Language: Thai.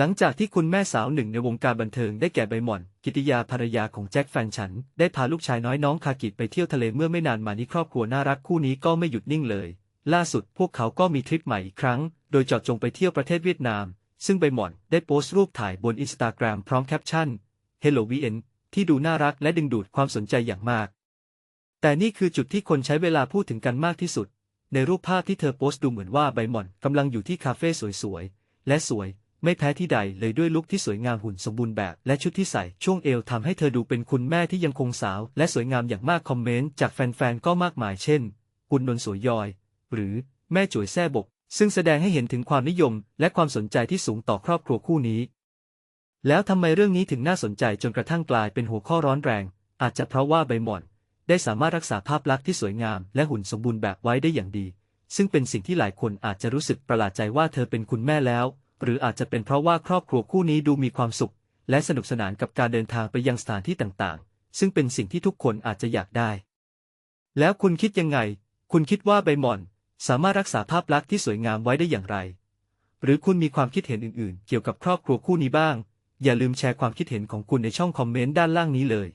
หลังจากที่คุณแม่สาวหนึ่งในวงการบันเทิงได้แก่ใบหม่อน กิติยาภรรยาของแจ็คแฟนฉัน ได้พาลูกชายน้อยน้องคากิไปเที่ยวทะเลเมื่อไม่นานมานี้ครอบครัวน่ารักคู่นี้ก็ไม่หยุดนิ่งเลย ล่าสุดพวกเขาก็มีทริปใหม่อีกครั้ง โดยเจาะจงไปเที่ยวประเทศเวียดนาม ซึ่งใบหม่อนได้โพสต์รูปถ่ายบนอินสตาแกรมพร้อมแคปชั่น Hello VN ที่ดูน่ารักและดึงดูดความสนใจอย่างมาก แต่นี่คือจุดที่คนใช้เวลาพูดถึงกันมากที่สุด ในรูปภาพที่เธอโพสต์ดูเหมือนว่าใบหม่อนกำลังอยู่ที่คาเฟ่สวยๆและสวย ไม่แพ้ที่ใดเลยด้วยลุคที่สวยงามหุ่นสมบูรณ์แบบ และชุดที่ใส่ช่วงเอวทำให้เธอดูเป็นคุณแม่ที่ยังคงสาว และสวยงามอย่างมากคอมเมนต์จากแฟนๆก็มากมายเช่น คุณนนท์สวยยอย หรือแม่จุ๋ยแซ่บก ซึ่งแสดงให้เห็นถึงความนิยม และความสนใจที่สูงต่อครอบครัวคู่นี้ แล้วทำไมเรื่องนี้ถึงน่าสนใจจนกระทั่งกลายเป็นหัวข้อร้อนแรง อาจจะเพราะว่าใบหม่อน ได้สามารถรักษาภาพลักษณ์ที่สวยงาม และหุ่นสมบูรณ์แบบไว้ได้อย่างดี ซึ่งเป็นสิ่งที่หลายคนอาจจะรู้สึกประหลาดใจว่าเธอเป็นคุณแม่แล้ว หรืออาจจะเป็นเพราะว่าครอบครัวคู่นี้ดูมีความสุข และสนุกสนานกับการเดินทางไปยังสถานที่ต่างๆ ซึ่งเป็นสิ่งที่ทุกคนอาจจะอยากได้ แล้วคุณคิดยังไง คุณคิดว่าใบหม่อน สามารถรักษาภาพลักษณ์ที่สวยงามไว้ได้อย่างไร หรือคุณมีความคิดเห็นอื่นๆ เกี่ยวกับครอบครัวคู่นี้บ้าง อย่าลืมแชร์ความคิดเห็นของคุณในช่องคอมเมนต์ด้านล่างนี้เลย